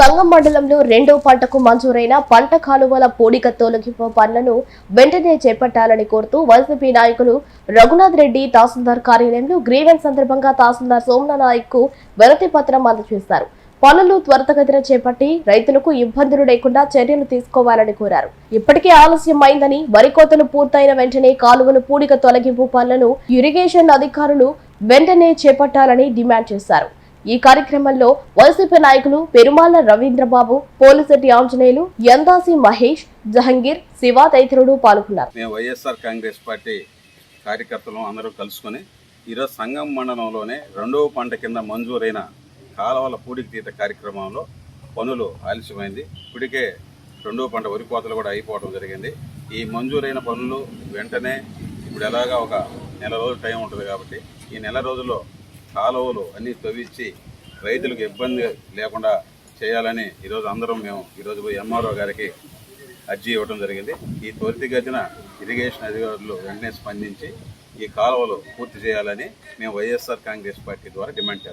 సంగం మండలంలో రెండో పంటకు మంజూరైన పంట కాలువల పూడిక తొలగింపు పనులను వెంటనే చేపట్టాలని కోరుతూ వైసీపీ నాయకులు రఘునాథ్ రెడ్డి తహసీల్దార్ కార్యాలయంలో గ్రీవెన్స్ సందర్భంగా తహసీల్దార్ సోమన నాయక్కు వినతి పత్రం అందజేశారు. పనులు త్వరితగతిన చేపట్టి రైతులకు ఇబ్బందులు లేకుండా చర్యలు తీసుకోవాలని కోరారు. ఇప్పటికే ఆలస్యం అయిందని వరి కోతలు పూర్తయిన వెంటనే కాలువలు పూడిక తొలగింపు పనులను ఇరిగేషన్ అధికారులు వెంటనే చేపట్టాలని డిమాండ్ చేశారు. ఈ కార్యక్రమంలో వైసీపీ నాయకులు పెరుమాళ్ళ రవీంద్రబాబు పోలిశెట్టి ఆంజనేయులు యందాసి మహేష్ జహంగీర్ శివ తదితరులు పాల్గొన్నారు. మేము వైఎస్ఆర్ కాంగ్రెస్ పార్టీ కార్యకర్తలు అందరూ కలుసుకొని ఈరోజు సంగం మండలంలోనే రెండవ పంట కింద మంజూరైన కాలవల పూడికి తీత కార్యక్రమంలో పనులు ఆలస్యమైంది. ఇప్పటికే రెండవ పంట వరి కోతలు కూడా అయిపోవడం జరిగింది. ఈ మంజూరైన పనులు వెంటనే ఇప్పుడు ఎలాగా ఒక నెల రోజులు టైం ఉంటుంది కాబట్టి ఈ నెల రోజుల్లో కాలువలు అన్నీ తవ్వించి రైతులకు ఇబ్బంది లేకుండా చేయాలని ఈరోజు అందరం మేము ఈరోజు పోయి ఎంఆర్ఓ గారికి అర్జీ ఇవ్వడం జరిగింది. ఈ త్వరితగతిన ఇరిగేషన్ అధికారులు వెంటనే స్పందించి ఈ కాలువలు పూర్తి చేయాలని మేము వైఎస్ఆర్ కాంగ్రెస్ పార్టీ ద్వారా డిమాండ్ చేస్తాం